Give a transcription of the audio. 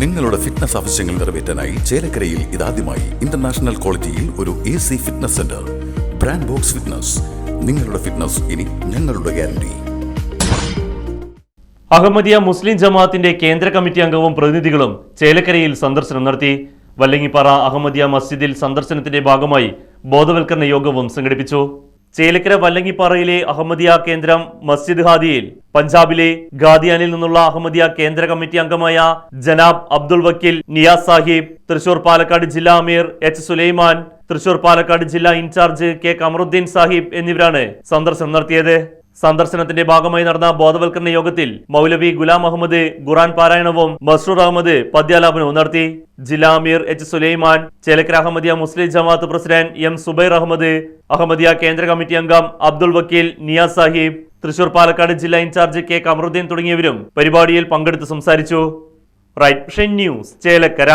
നിങ്ങളുടെ ഫിറ്റ്നസ് ആവശ്യങ്ങൾ നിറവേറ്റാനായി ചേലക്കരയിൽ ഇതാദ്യമായി ഇന്റർനാഷണൽ ക്വാളിറ്റിയിൽ ഒരു A C fitness centre brand box fitness നിങ്ങളുടെ ഫിറ്റ്നസ് ഇനി ഞങ്ങളുടെ ഗ്യാരണ്ടി അഹമ്മദിയ മുസ്ലിം ജമാഅത്തിന്റെ കേന്ദ്ര കമ്മിറ്റി അംഗവും പ്രതിനിധികളും ചേലക്കരയിൽ സന്ദർശനം നടത്തി. വല്ലങ്ങിപ്പാറ അഹമ്മദിയ മസ്ജിദിൽ സന്ദർശനത്തിന്റെ ഭാഗമായി ബോധവൽക്കരണ യോഗവും സംഘടിപ്പിച്ചു. ചേലക്കര വല്ലങ്ങിപ്പാറയിലെ അഹമ്മദിയ കേന്ദ്രം മസ്ജിദ് ഹാദിയിൽ പഞ്ചാബിലെ ഗാദിയാനിൽ നിന്നുള്ള അഹമ്മദിയ കേന്ദ്ര കമ്മിറ്റി അംഗമായ ജനാബ് അബ്ദുൾ വക്കീൽ നിയാസ് സാഹിബ് തൃശൂർ പാലക്കാട് ജില്ലാ അമീർ എച്ച് സുലൈമാൻ തൃശൂർ പാലക്കാട് ജില്ലാ ഇൻചാർജ് കെ കമറുദ്ദീൻ സാഹിബ് എന്നിവരാണ് സന്ദർശനം നടത്തിയത്. സന്ദർശനത്തിന്റെ ഭാഗമായി നടന്ന ബോധവൽക്കരണ യോഗത്തിൽ മൗലവി ഗുലാം അഹമ്മദ് ഖുറാൻ പാരായണവും മസ്റൂർ അഹമ്മദ് പദ്യാലാപനവും നടത്തി. ജില്ലാ അമീർ H Sulaiman Chelakkara Ahmadiyya Muslim Jamaat president M Zubair Ahmed Ahmadiyya കേന്ദ്ര കമ്മിറ്റി അംഗം അബ്ദുൾ വക്കീൽ നിയാസ് സാഹിബ് തൃശൂർ പാലക്കാട് ജില്ലാ ഇൻചാർജ് കെ കമറുദ്ദീൻ തുടങ്ങിയവരും പരിപാടിയിൽ പങ്കെടുത്ത് സംസാരിച്ചു. Right news Chelakkara.